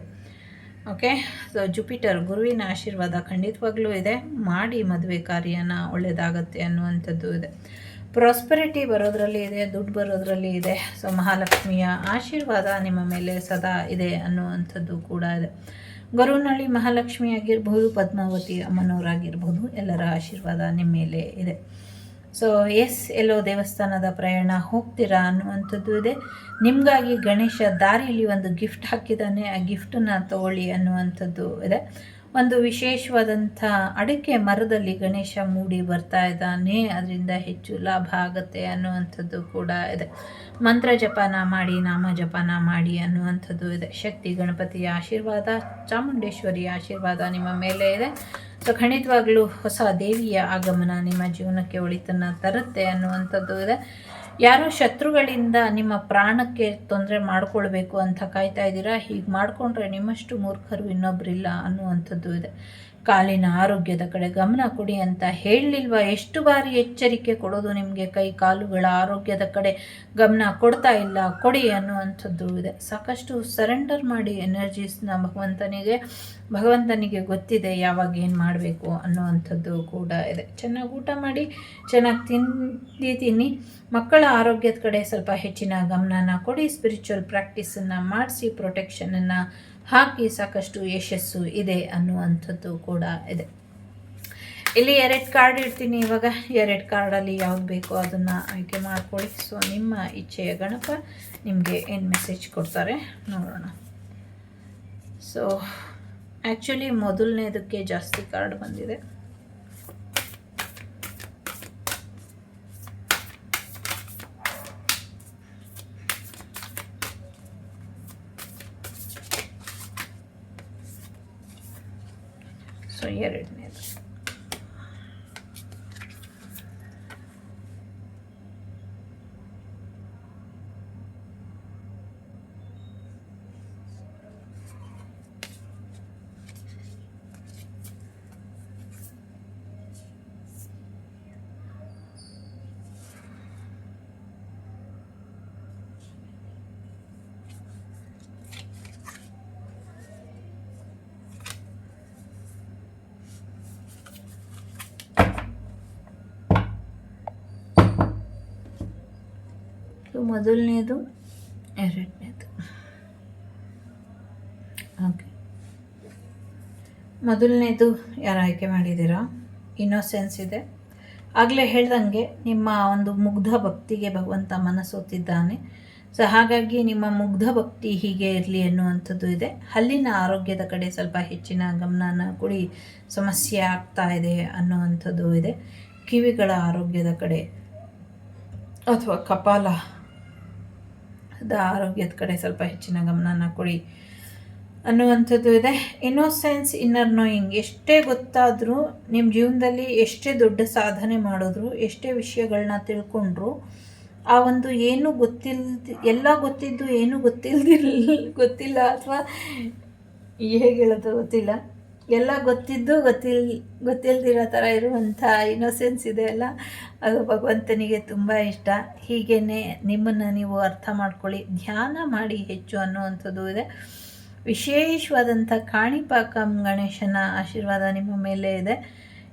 ಓಕೆ ಸೊ ಜುಪಿಟರ್ ಗುರುವಿನ ಆಶೀರ್ವಾದ ಖಂಡಿತವಾಗ್ಲೂ ಇದೆ. ಮಾಡಿ ಮದುವೆ ಕಾರ್ಯನ ಒಳ್ಳೆಯದಾಗತ್ತೆ ಅನ್ನುವಂಥದ್ದು ಇದೆ. ಪ್ರಾಸ್ಪರಿಟಿ ಬರೋದ್ರಲ್ಲಿ ಇದೆ, ದುಡ್ಡು ಬರೋದ್ರಲ್ಲಿ ಇದೆ. ಸೊ ಮಹಾಲಕ್ಷ್ಮಿಯ ಆಶೀರ್ವಾದ ನಿಮ್ಮ ಮೇಲೆ ಸದಾ ಇದೆ ಅನ್ನುವಂಥದ್ದು ಕೂಡ ಇದೆ. ಗುರುನಳ್ಳಿ ಮಹಾಲಕ್ಷ್ಮಿ ಆಗಿರ್ಬೋದು ಪದ್ಮಾವತಿ ಅಮ್ಮನವರಾಗಿರ್ಬೋದು, ಎಲ್ಲರ ಆಶೀರ್ವಾದ ನಿಮ್ಮ ಮೇಲೆ ಇದೆ. ಸೊ ಎಸ್ ಎಲ್ಲೋ ದೇವಸ್ಥಾನದ ಪ್ರಯಾಣ ಹೋಗ್ತೀರಾ ಅನ್ನುವಂಥದ್ದು ಇದೆ. ನಿಮಗಾಗಿ ಗಣೇಶ ದಾರಿಯಲ್ಲಿ ಒಂದು ಗಿಫ್ಟ್ ಹಾಕಿದ್ದಾನೆ. ಆ ಗಿಫ್ಟನ್ನ ತಗೊಳ್ಳಿ ಅನ್ನುವಂಥದ್ದು ಇದೆ. ಒಂದು ವಿಶೇಷವಾದಂಥ ಅಡಿಕೆ ಮರದಲ್ಲಿ ಗಣೇಶ ಮೂಡಿ ಬರ್ತಾ ಇದ್ದಾನೆ. ಅದರಿಂದ ಹೆಚ್ಚು ಲಾಭ ಆಗುತ್ತೆ ಅನ್ನುವಂಥದ್ದು ಕೂಡ ಇದೆ. ಮಂತ್ರ ಜಪಾನ ಮಾಡಿ, ನಾಮ ಜಪಾನ ಮಾಡಿ ಅನ್ನುವಂಥದ್ದು ಇದೆ. ಶಕ್ತಿ, ಗಣಪತಿಯ ಆಶೀರ್ವಾದ, ಚಾಮುಂಡೇಶ್ವರಿಯ ಆಶೀರ್ವಾದ ನಿಮ್ಮ ಮೇಲೆ ಇದೆ. ಸೊ ಖಂಡಿತವಾಗ್ಲೂ ಹೊಸ ದೇವಿಯ ಆಗಮನ ನಿಮ್ಮ ಜೀವನಕ್ಕೆ ಒಳಿತನ್ನು ತರುತ್ತೆ ಅನ್ನುವಂಥದ್ದು ಇದೆ. ಯಾರೋ ಶತ್ರುಗಳಿಂದ ನಿಮ್ಮ ಪ್ರಾಣಕ್ಕೆ ತೊಂದರೆ ಮಾಡ್ಕೊಳ್ಬೇಕು ಅಂತ ಕಾಯ್ತಾ ಇದ್ದೀರಾ? ಹೀಗೆ ಮಾಡಿಕೊಂಡ್ರೆ ನಿಮ್ಮಷ್ಟು ಮೂರ್ಖರು ಇನ್ನೊಬ್ಬರಿಲ್ಲ ಅನ್ನುವಂಥದ್ದು ಇದೆ. ಕಾಲಿನ ಆರೋಗ್ಯದ ಕಡೆ ಗಮನ ಕೊಡಿ ಅಂತ ಹೇಳಲಿಲ್ವ? ಎಷ್ಟು ಬಾರಿ ಎಚ್ಚರಿಕೆ ಕೊಡೋದು ನಿಮಗೆ ಕೈ ಕಾಲುಗಳ ಆರೋಗ್ಯದ ಕಡೆ ಗಮನ ಕೊಡ್ತಾ ಇಲ್ಲ, ಕೊಡಿ ಅನ್ನುವಂಥದ್ದು ಇದೆ. ಸಾಕಷ್ಟು ಸರೆಂಡರ್ ಮಾಡಿ ಎನರ್ಜೀಸ್ನ ಭಗವಂತನಿಗೆ ಭಗವಂತನಿಗೆ ಗೊತ್ತಿದೆ ಯಾವಾಗ ಏನು ಮಾಡಬೇಕು ಅನ್ನುವಂಥದ್ದು ಕೂಡ ಇದೆ. ಚೆನ್ನಾಗಿ ಊಟ ಮಾಡಿ, ಚೆನ್ನಾಗಿ ತಿನ್ನಿ. ಮಕ್ಕಳ ಆರೋಗ್ಯದ ಕಡೆ ಸ್ವಲ್ಪ ಹೆಚ್ಚಿನ ಗಮನನ ಕೊಡಿ ಸ್ಪಿರಿಚುವಲ್ ಪ್ರಾಕ್ಟೀಸನ್ನು ಮಾಡಿಸಿ ಪ್ರೊಟೆಕ್ಷನನ್ನು ಹಾಕಿ ಸಾಕಷ್ಟು ಯಶಸ್ಸು ಇದೆ ಅನ್ನುವಂಥದ್ದು ಕೂಡ ಇದೆ. ಇಲ್ಲಿ ಎರಡು ಕಾರ್ಡ್ ಇಡ್ತೀನಿ. ಇವಾಗ ಎರಡು ಕಾರ್ಡಲ್ಲಿ ಯಾವ್ದು ಬೇಕೋ ಅದನ್ನು ಆಯ್ಕೆ ಮಾಡ್ಕೊಳ್ಳಿ. ಸೊ ನಿಮ್ಮ ಇಚ್ಛೆಯ ಗಣಪ ನಿಮಗೆ ಏನು ಮೆಸೇಜ್ ಕೊಡ್ತಾರೆ ನೋಡೋಣ. ಸೊ ಆ್ಯಕ್ಚುಲಿ ಮೊದಲನೇದಕ್ಕೆ ಜಾಸ್ತಿ ಕಾರ್ಡ್ ಬಂದಿದೆ. ಸೊ ಎರಡನೇದು ಮೊದಲನೇದು, ಎರಡನೇದು. ಓಕೆ. ಮೊದಲನೇದು ಯಾರು ಆಯ್ಕೆ ಮಾಡಿದ್ದೀರಾ? ಇನ್ನೋಸೆನ್ಸ್ ಇದೆ. ಆಗಲೇ ಹೇಳ್ದಂಗೆ ನಿಮ್ಮ ಒಂದು ಮುಗ್ಧ ಭಕ್ತಿಗೆ ಭಗವಂತ ಮನಸ್ಸೋತಿದ್ದಾನೆ ಸೊ, ಹಾಗಾಗಿ ನಿಮ್ಮ ಮುಗ್ಧ ಭಕ್ತಿ ಹೀಗೆ ಇರಲಿ ಅನ್ನುವಂಥದ್ದು ಇದೆ. ಹಲ್ಲಿನ ಆರೋಗ್ಯದ ಕಡೆ ಸ್ವಲ್ಪ ಹೆಚ್ಚಿನ ಗಮನನ ಕೊಡಿ. ಸಮಸ್ಯೆ ಆಗ್ತಾ ಇದೆ ಅನ್ನುವಂಥದ್ದು ಇದೆ. ಕಿವಿಗಳ ಆರೋಗ್ಯದ ಕಡೆ, ಅಥವಾ ಕಪಾಲ ಆರೋಗ್ಯದ ಕಡೆ ಸ್ವಲ್ಪ ಹೆಚ್ಚಿನ ಗಮನನ ಕೊಡಿ. ಅನ್ನುವಂಥದ್ದು ಇದೆ. ಇನ್ನೋಸೆನ್ಸ್ ಇನ್ನರ್ ನೋಯಿಂಗ್ ಎಷ್ಟೇ ಗೊತ್ತಾದರೂ ನಿಮ್ಮ ಜೀವನದಲ್ಲಿ ಎಷ್ಟೇ ದೊಡ್ಡ ಸಾಧನೆ ಮಾಡಿದ್ರು, ಎಷ್ಟೇ ವಿಷಯಗಳನ್ನ ತಿಳ್ಕೊಂಡ್ರು, ಆ ಒಂದು ಏನು ಗೊತ್ತಿಲ್ದ, ಎಲ್ಲ ಗೊತ್ತಿದ್ದು ಏನು ಗೊತ್ತಿಲ್ದಿಲ್ಲ ಗೊತ್ತಿಲ್ಲ ಅಥವಾ ಹೇಗೆ ಹೇಳೋದು ಗೊತ್ತಿಲ್ಲ. ಎಲ್ಲ ಗೊತ್ತಿದ್ದು ಗೊತ್ತಿಲ್, ಗೊತ್ತಿಲ್ದಿರೋ ಥರ ಇರುವಂಥ ಇನ್ನೋಸೆನ್ಸ್ ಇದೆ ಅಲ್ಲ? ಅದು ಭಗವಂತನಿಗೆ ತುಂಬ ಇಷ್ಟ. ಹೀಗೇ ನಿಮ್ಮನ್ನು ನೀವು ಅರ್ಥ ಮಾಡ್ಕೊಳ್ಳಿ. ಧ್ಯಾನ ಮಾಡಿ ಹೆಚ್ಚು ಅನ್ನುವಂಥದ್ದು ಇದೆ. ವಿಶೇಷವಾದಂಥ ಕಾಣಿಪಾಕಂ ಗಣೇಶನ ಆಶೀರ್ವಾದ ನಿಮ್ಮ ಮೇಲೆ ಇದೆ.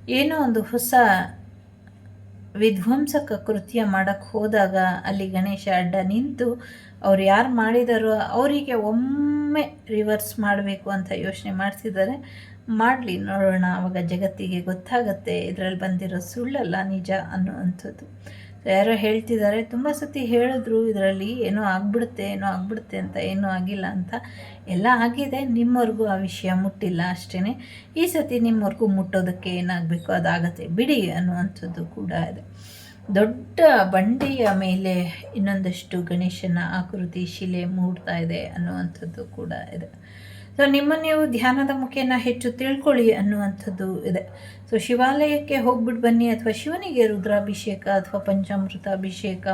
ಏನೋ ಒಂದು ಹೊಸ ವಿಧ್ವಂಸಕ ಕೃತ್ಯ ಮಾಡೋಕ್ಕೆ ಹೋದಾಗ ಅಲ್ಲಿ ಗಣೇಶ ಅಡ್ಡ ನಿಂತು ಅವ್ರು ಯಾರು ಮಾಡಿದಾರೋ ಅವರಿಗೆ ಒಮ್ಮೆ ರಿವರ್ಸ್ ಮಾಡಬೇಕು ಅಂತ ಯೋಚನೆ ಮಾಡ್ತಿದ್ದಾರೆ. ಮಾಡಲಿ ನೋಡೋಣ ಆವಾಗ ಜಗತ್ತಿಗೆ ಗೊತ್ತಾಗತ್ತೆ, ಇದರಲ್ಲಿ ಬಂದಿರೋ ಸುಳ್ಳಲ್ಲ ನಿಜ ಅನ್ನುವಂಥದ್ದು ಯಾರೋ ಹೇಳ್ತಿದ್ದಾರೆ, ತುಂಬ ಸತಿ ಹೇಳಿದ್ರು, ಇದರಲ್ಲಿ ಏನೋ ಆಗ್ಬಿಡುತ್ತೆ ಏನೋ ಆಗ್ಬಿಡುತ್ತೆ ಅಂತ, ಏನೂ ಆಗಿಲ್ಲ ಅಂತ. ಎಲ್ಲ ಆಗಿದೆ, ನಿಮ್ಮವ್ರಿಗೂ ಆ ವಿಷಯ ಮುಟ್ಟಿಲ್ಲ ಅಷ್ಟೇ ಈ ಸತಿ ನಿಮ್ಮವ್ರಿಗೂ ಮುಟ್ಟೋದಕ್ಕೆ ಏನಾಗಬೇಕು, ಅದಾಗತ್ತೆ, ಬಿಡಿ ಅನ್ನುವಂಥದ್ದು ಕೂಡ ಇದೆ. ದೊಡ್ಡ ಬಂಡೆಯ ಮೇಲೆ ಇನ್ನೊಂದಷ್ಟು ಗಣೇಶನ ಆಕೃತಿ ಶಿಲೆ ಮೂಡ್ತಾ ಇದೆ ಅನ್ನುವಂಥದ್ದು ಕೂಡ ಇದೆ. ಸೊ ನಿಮ್ಮ ನೀವು ಧ್ಯಾನದ ಮುಖೇನ ಹೆಚ್ಚು ತಿಳ್ಕೊಳ್ಳಿ ಅನ್ನುವಂಥದ್ದು ಇದೆ. ಸೊ ಶಿವಾಲಯಕ್ಕೆ ಹೋಗ್ಬಿಟ್ಟು ಬನ್ನಿ ಅಥವಾ ಶಿವನಿಗೆ ರುದ್ರಾಭಿಷೇಕ ಅಥವಾ ಪಂಚಾಮೃತ ಅಭಿಷೇಕ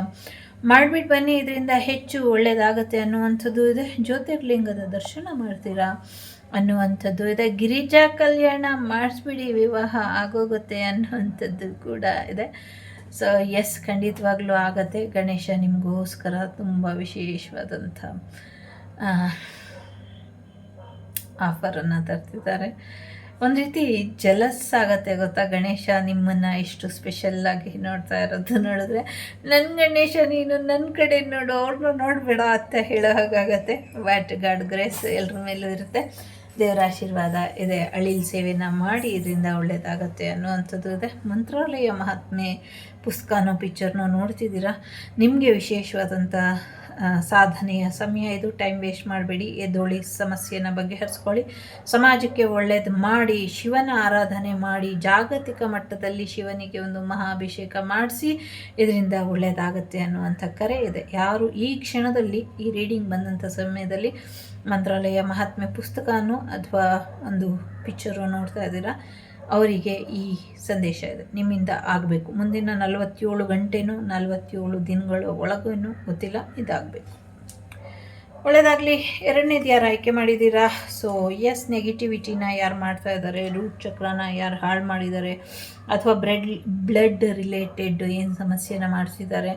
ಮಾಡಿಬಿಟ್ಟು ಬನ್ನಿ. ಇದರಿಂದ ಹೆಚ್ಚು ಒಳ್ಳೆಯದಾಗತ್ತೆ ಅನ್ನುವಂಥದ್ದು ಇದೆ. ಜ್ಯೋತಿರ್ಲಿಂಗದ ದರ್ಶನ ಮಾಡ್ತೀರಾ ಅನ್ನುವಂಥದ್ದು ಇದೆ. ಗಿರಿಜಾ ಕಲ್ಯಾಣ ಮಾಡಿಸ್ಬಿಡಿ, ವಿವಾಹ ಆಗೋಗುತ್ತೆ ಅನ್ನುವಂಥದ್ದು ಕೂಡ ಇದೆ. ಸೊ ಎಸ್ ಖಂಡಿತವಾಗ್ಲೂ ಆಗತ್ತೆ ಗಣೇಶ. ನಿಮಗೋಸ್ಕರ ತುಂಬ ವಿಶೇಷವಾದಂಥ ಆಫರನ್ನು ತರ್ತಿದ್ದಾರೆ. ಒಂದು ರೀತಿ ಜಲಸ್ ಆಗತ್ತೆ ಗೊತ್ತಾ ಗಣೇಶ? ನಿಮ್ಮನ್ನು ಇಷ್ಟು ಸ್ಪೆಷಲ್ಲಾಗಿ ನೋಡ್ತಾ ಇರೋದು ನೋಡಿದ್ರೆ. ನನ್ನ ಗಣೇಶ, ನೀನು ನನ್ನ ಕಡೆ ನೋಡು ಅವ್ರನ್ನೂ ನೋಡಬೇಡ ಅಂತ ಹೇಳೋ ಹಾಗಾಗತ್ತೆ. ವ್ಯಾಟ್ ಗಾಡ್ ಗ್ರೇಸ್ ಎಲ್ಲರ ಮೇಲೂ ಇರುತ್ತೆ. ದೇವರ ಆಶೀರ್ವಾದ ಇದೆ. ಅಳಿಲ್ ಸೇವೆನ ಮಾಡಿ ಇದರಿಂದ ಒಳ್ಳೆಯದಾಗತ್ತೆ ಅನ್ನುವಂಥದ್ದು ಇದೆ. ಮಂತ್ರಾಲಯ ಮಹಾತ್ಮೆ ಪುಸ್ತಕನೋ ಪಿಕ್ಚರ್ನೋ ನೋಡ್ತಿದ್ದೀರಾ? ನಿಮಗೆ ವಿಶೇಷವಾದಂಥ ಸಾಧನೆಯ ಸಮಯ ಇದು. ಟೈಮ್ ವೇಸ್ಟ್ ಮಾಡಬೇಡಿ. ಎದ್ದೋಳಿ ಸಮಸ್ಯೆಯನ್ನು ಬಗೆಹರಿಸ್ಕೊಳ್ಳಿ. ಸಮಾಜಕ್ಕೆ ಒಳ್ಳೇದು ಮಾಡಿ, ಶಿವನ ಆರಾಧನೆ ಮಾಡಿ, ಜಾಗತಿಕ ಮಟ್ಟದಲ್ಲಿ ಶಿವನಿಗೆ ಒಂದು ಮಹಾಭಿಷೇಕ ಮಾಡಿಸಿ, ಇದರಿಂದ ಒಳ್ಳೆಯದಾಗುತ್ತೆ ಅನ್ನುವಂಥ ಕರೆ ಇದೆ. ಯಾರು ಈ ಕ್ಷಣದಲ್ಲಿ, ಈ ರೀಡಿಂಗ್ ಬಂದಂಥ ಸಮಯದಲ್ಲಿ ಮಂತ್ರಾಲಯ ಮಹಾತ್ಮೆ ಪುಸ್ತಕನೋ, ಅಥವಾ ಒಂದು ಪಿಕ್ಚರು ನೋಡ್ತಾ ಇದ್ದೀರಾ ಅವರಿಗೆ ಈ ಸಂದೇಶ ಇದೆ. ನಿಮ್ಮಿಂದ ಆಗಬೇಕು. ಮುಂದಿನ ನಲವತ್ತೇಳು ಗಂಟೆನೂ, ನಲವತ್ತೇಳು ದಿನಗಳ ಒಳಗೂ ಗೊತ್ತಿಲ್ಲ, ಇದಾಗಬೇಕು. ಒಳ್ಳೆಯದಾಗಲಿ ಎರಡನೇದು ಯಾರು ಆಯ್ಕೆ ಮಾಡಿದ್ದೀರಾ? ಸೊ ಎಸ್ ನೆಗೆಟಿವಿಟಿನ ಯಾರು ಮಾಡ್ತಾ ಇದ್ದಾರೆ? ರೂಟ್ ಚಕ್ರನ ಯಾರು ಹಾಳು ಮಾಡಿದ್ದಾರೆ? ಅಥವಾ ಬ್ರೆಡ್ ಬ್ಲಡ್ ರಿಲೇಟೆಡ್ ಏನು ಸಮಸ್ಯೆನ ಮಾಡಿಸಿದ್ದಾರೆ?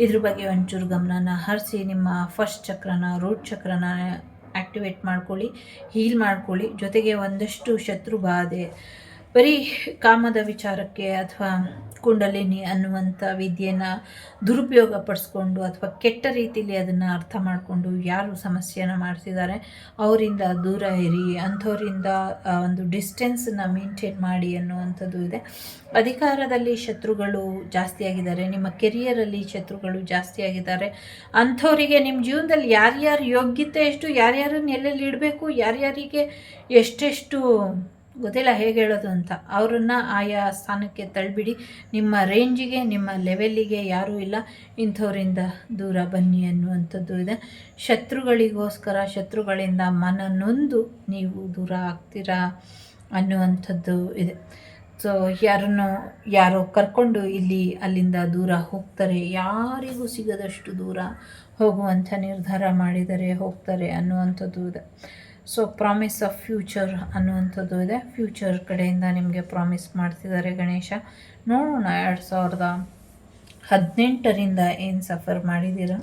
ಇದ್ರ ಬಗ್ಗೆ ಒಂಚೂರು ಗಮನನ ಹರಿಸಿ, ನಿಮ್ಮ ಫಸ್ಟ್ ಚಕ್ರನ ರೂಟ್ ಚಕ್ರನ ಆ್ಯಕ್ಟಿವೇಟ್ ಮಾಡ್ಕೊಳ್ಳಿ ಹೀಲ್ ಮಾಡ್ಕೊಳ್ಳಿ. ಜೊತೆಗೆ ಒಂದಷ್ಟು ಶತ್ರು ಬಾಧೆ ಬರೀ ಕಾಮದ ವಿಚಾರಕ್ಕೆ ಅಥವಾ ಕುಂಡಲಿನಿ ಅನ್ನುವಂಥ ವಿದ್ಯೆನ ದುರುಪಯೋಗ ಪಡಿಸ್ಕೊಂಡು ಅಥವಾ ಕೆಟ್ಟ ರೀತಿಯಲ್ಲಿ ಅದನ್ನು ಅರ್ಥ ಮಾಡಿಕೊಂಡು ಯಾರು ಸಮಸ್ಯೆನ ಮಾಡ್ತಿದ್ದಾರೆ, ಅವರಿಂದ ದೂರ ಇರಿ ಅಂಥವರಿಂದ ಒಂದು ಡಿಸ್ಟೆನ್ಸನ್ನ ಮೇಂಟೈನ್ ಮಾಡಿ ಅನ್ನುವಂಥದ್ದು ಇದೆ. ಅಧಿಕಾರದಲ್ಲಿ ಶತ್ರುಗಳು ಜಾಸ್ತಿ ಆಗಿದ್ದಾರೆ, ನಿಮ್ಮ ಕೆರಿಯರಲ್ಲಿ ಶತ್ರುಗಳು ಜಾಸ್ತಿ ಆಗಿದ್ದಾರೆ. ಅಂಥವರಿಗೆ ನಿಮ್ಮ ಜೀವನದಲ್ಲಿ ಯಾರ್ಯಾರು ಯೋಗ್ಯತೆ ಎಷ್ಟು, ಯಾರ್ಯಾರನ್ನು ಎಲ್ಲೆಲ್ಲಿ ಇಡಬೇಕು, ಯಾರ್ಯಾರಿಗೆ ಎಷ್ಟೆಷ್ಟು ಗೊತ್ತಿಲ್ಲ ಹೇಗೆ ಹೇಳೋದು ಅಂತ. ಅವರನ್ನು ಆಯಾ ಸ್ಥಾನಕ್ಕೆ ತಳ್ಳಿಬಿಡಿ ನಿಮ್ಮ ರೇಂಜಿಗೆ ನಿಮ್ಮ ಲೆವೆಲ್ಲಿಗೆ ಯಾರೂ ಇಲ್ಲ. ಇಂಥವರಿಂದ ದೂರ ಬನ್ನಿ ಅನ್ನುವಂಥದ್ದು ಇದೆ. ಶತ್ರುಗಳಿಗೋಸ್ಕರ, ಶತ್ರುಗಳಿಂದ ಮನ ನೊಂದು ನೀವು ದೂರ ಆಗ್ತೀರಾ ಅನ್ನುವಂಥದ್ದು ಇದೆ. ಸೊ ಯಾರನ್ನು, ಯಾರೋ ಕರ್ಕೊಂಡು ಇಲ್ಲಿ, ಅಲ್ಲಿಂದ ದೂರ ಹೋಗ್ತಾರೆ. ಯಾರಿಗೂ ಸಿಗದಷ್ಟು ದೂರ ಹೋಗುವಂಥ ನಿರ್ಧಾರ ಮಾಡಿದರೆ ಹೋಗ್ತಾರೆ ಅನ್ನುವಂಥದ್ದು ಇದೆ. ಸೊ ಪ್ರಾಮಿಸ್ ಆಫ್ ಫ್ಯೂಚರ್ ಅನ್ನುವಂಥದ್ದು ಇದೆ. ಫ್ಯೂಚರ್ ಕಡೆಯಿಂದ ನಿಮಗೆ ಪ್ರಾಮಿಸ್ ಮಾಡ್ತಿದ್ದಾರೆ ಗಣೇಶ. ನೋಡೋಣ ಎರಡು ಸಾವಿರದ ಹದಿನೆಂಟರಿಂದ ಏನು ಸಫರ್ ಮಾಡಿದ್ದೀರ?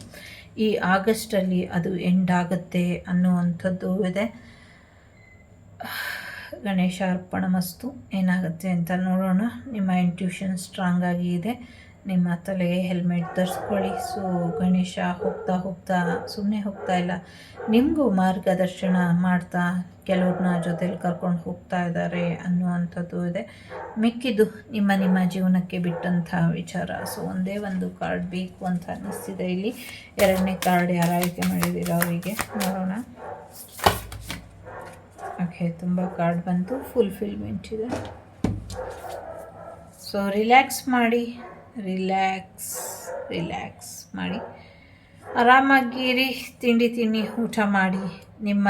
ಈ ಆಗಸ್ಟಲ್ಲಿ ಅದು ಎಂಡ್ ಆಗುತ್ತೆ ಅನ್ನುವಂಥದ್ದು ಇದೆ. ಗಣೇಶ ಅರ್ಪಣ ಮಸ್ತು. ಏನಾಗುತ್ತೆ ಅಂತ ನೋಡೋಣ. ನಿಮ್ಮ ಇಂಟ್ಯೂಷನ್ ಸ್ಟ್ರಾಂಗ್ ಆಗಿ ಇದೆ. ನಿಮ್ಮ ತಲೆಗೆ ಹೆಲ್ಮೆಟ್ ಧರಿಸ್ಕೊಳ್ಳಿ. ಸೊ, ಗಣೇಶ ಹೋಗ್ತಾ ಹೋಗ್ತಾ ಸುಮ್ಮನೆ ಹೋಗ್ತಾ ಇಲ್ಲ. ನಿಮಗೂ ಮಾರ್ಗದರ್ಶನ ಮಾಡ್ತಾ ಕೆಲವ್ರನ್ನ ಜೊತೆಲಿ ಕರ್ಕೊಂಡು ಹೋಗ್ತಾ ಇದ್ದಾರೆ ಅನ್ನುವಂಥದ್ದು ಇದೆ. ಮಿಕ್ಕಿದ್ದು ನಿಮ್ಮ ನಿಮ್ಮ ಜೀವನಕ್ಕೆ ಬಿಟ್ಟಂಥ ವಿಚಾರ. ಸೊ, ಒಂದೇ ಒಂದು ಕಾರ್ಡ್ ಬೇಕು ಅಂತ ಅನ್ನಿಸ್ತಿದೆ ಇಲ್ಲಿ. ಎರಡನೇ ಕಾರ್ಡ್ ಯಾರು ಆಯ್ಕೆ ಮಾಡಿದ್ದೀರಾ ಅವರಿಗೆ? ನೋಡೋಣ. ಓಕೆ ತುಂಬ ಕಾರ್ಡ್ ಬಂತು. ಫುಲ್ಫಿಲ್ಮೆಂಟ್ ಇದೆ. ಸೊ ರಿಲ್ಯಾಕ್ಸ್ ಮಾಡಿ. ರಿಲ್ಯಾಕ್ಸ್ ರಿಲ್ಯಾಕ್ಸ್ ಮಾಡಿ. ಆರಾಮಾಗಿರಿ, ತಿಂಡಿ ತಿನ್ನಿ, ಊಟ ಮಾಡಿ. ನಿಮ್ಮ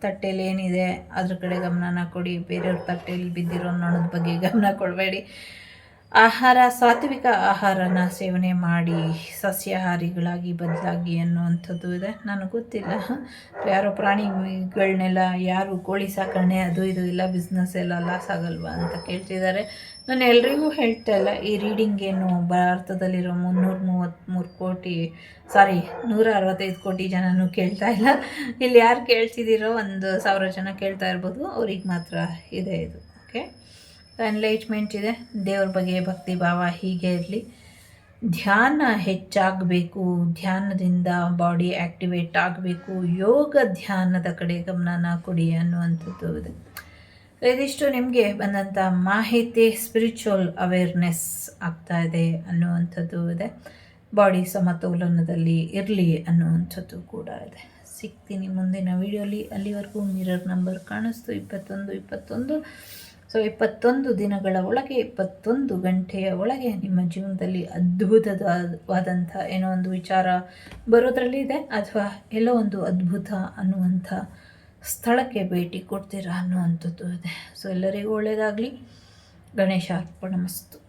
ತಟ್ಟೆಯಲ್ಲಿ ಏನಿದೆ, ಅದ್ರ ಕಡೆ ಗಮನನ ಕೊಡಿ. ಬೇರೆಯವ್ರ ತಟ್ಟೆಯಲ್ಲಿ ಬಿದ್ದಿರೋ ನೊಣದ ಬಗ್ಗೆ ಗಮನ ಕೊಡಬೇಡಿ. ಆಹಾರ, ಸಾತ್ವಿಕ ಆಹಾರನ ಸೇವನೆ ಮಾಡಿ. ಸಸ್ಯಾಹಾರಿಗಳಾಗಿ, ಬದಲಾಗಿ ಅನ್ನುವಂಥದ್ದು ಇದೆ. ನನಗೆ ಗೊತ್ತಿಲ್ಲ. ಯಾರೋ ಪ್ರಾಣಿಗಳನ್ನೆಲ್ಲ, ಯಾರು ಕೋಳಿ ಸಾಕಣೆ, ಅದು ಇದು, ಇಲ್ಲ ಬಿಸ್ನೆಸ್ ಎಲ್ಲ ಲಾಸ್ ಆಗಲ್ವಾ ಅಂತ ಕೇಳ್ತಿದ್ದಾರೆ. ನಾನು ಎಲ್ರಿಗೂ ಹೇಳ್ತಾ ಇಲ್ಲ, ಈ ರೀಡಿಂಗ್ ಏನು ಭಾರತದಲ್ಲಿರೋ ಮುನ್ನೂರ ಮೂವತ್ತ್ಮೂರು ಕೋಟಿ ಸಾರಿ ನೂರ ಅರವತ್ತೈದು ಕೋಟಿ ಜನನೂ ಕೇಳ್ತಾ ಇಲ್ಲ. ಇಲ್ಲಿ ಯಾರು ಕೇಳ್ತಿದ್ದೀರೋ ಒಂದು ಸಾವಿರ ಜನ ಕೇಳ್ತಾ ಇರ್ಬೋದು, ಅವ್ರಿಗೆ ಮಾತ್ರ ಇದೆ ಇದು ಓಕೆ ಎನ್ಲೈಟ್ಮೆಂಟ್ ಇದೆ, ದೇವ್ರ ಬಗ್ಗೆ ಭಕ್ತಿ ಭಾವ ಹೀಗೆ ಇರಲಿ. ಧ್ಯಾನ ಹೆಚ್ಚಾಗಬೇಕು, ಧ್ಯಾನದಿಂದ ಬಾಡಿ ಆ್ಯಕ್ಟಿವೇಟ್ ಆಗಬೇಕು, ಯೋಗ ಧ್ಯಾನದ ಕಡೆ ಗಮನನ ಕೊಡಿ ಅನ್ನುವಂಥದ್ದು ಇದೆ. ಇದಿಷ್ಟು ನಿಮಗೆ ಬಂದಂಥ ಮಾಹಿತಿ ಸ್ಪಿರಿಚುವಲ್ ಅವೇರ್ನೆಸ್ ಆಗ್ತಾ ಇದೆ ಅನ್ನುವಂಥದ್ದು ಇದೆ. ಬಾಡಿ ಸಮತೋಲನದಲ್ಲಿ ಇರಲಿ ಅನ್ನುವಂಥದ್ದು ಕೂಡ ಇದೆ. ಸಿಗ್ತೀನಿ ಮುಂದಿನ ವಿಡಿಯೋಲಿ ಅಲ್ಲಿವರೆಗೂ ಮಿರರ್ ನಂಬರ್ ಕಾಣಿಸ್ತು. ಇಪ್ಪತ್ತೊಂದು ಇಪ್ಪತ್ತೊಂದು. ಸೊ ಇಪ್ಪತ್ತೊಂದು ದಿನಗಳ ಒಳಗೆ, ಇಪ್ಪತ್ತೊಂದು ಗಂಟೆಯ ಒಳಗೆ ನಿಮ್ಮ ಜೀವನದಲ್ಲಿ ಅದ್ಭುತವಾದಂಥ ಏನೋ ಒಂದು ವಿಚಾರ ಬರೋದ್ರಲ್ಲಿ ಇದೆ. ಅಥವಾ ಎಲ್ಲೋ ಒಂದು ಅದ್ಭುತ ಅನ್ನುವಂಥ ಸ್ಥಳಕ್ಕೆ ಭೇಟಿ ಕೊಡ್ತೀರಾ ಅನ್ನುವಂಥದ್ದು ಇದೆ. ಸೊ ಎಲ್ಲರಿಗೂ ಒಳ್ಳೆಯದಾಗಲಿ ಗಣೇಶ ಅರ್ಪಣಮಸ್ತು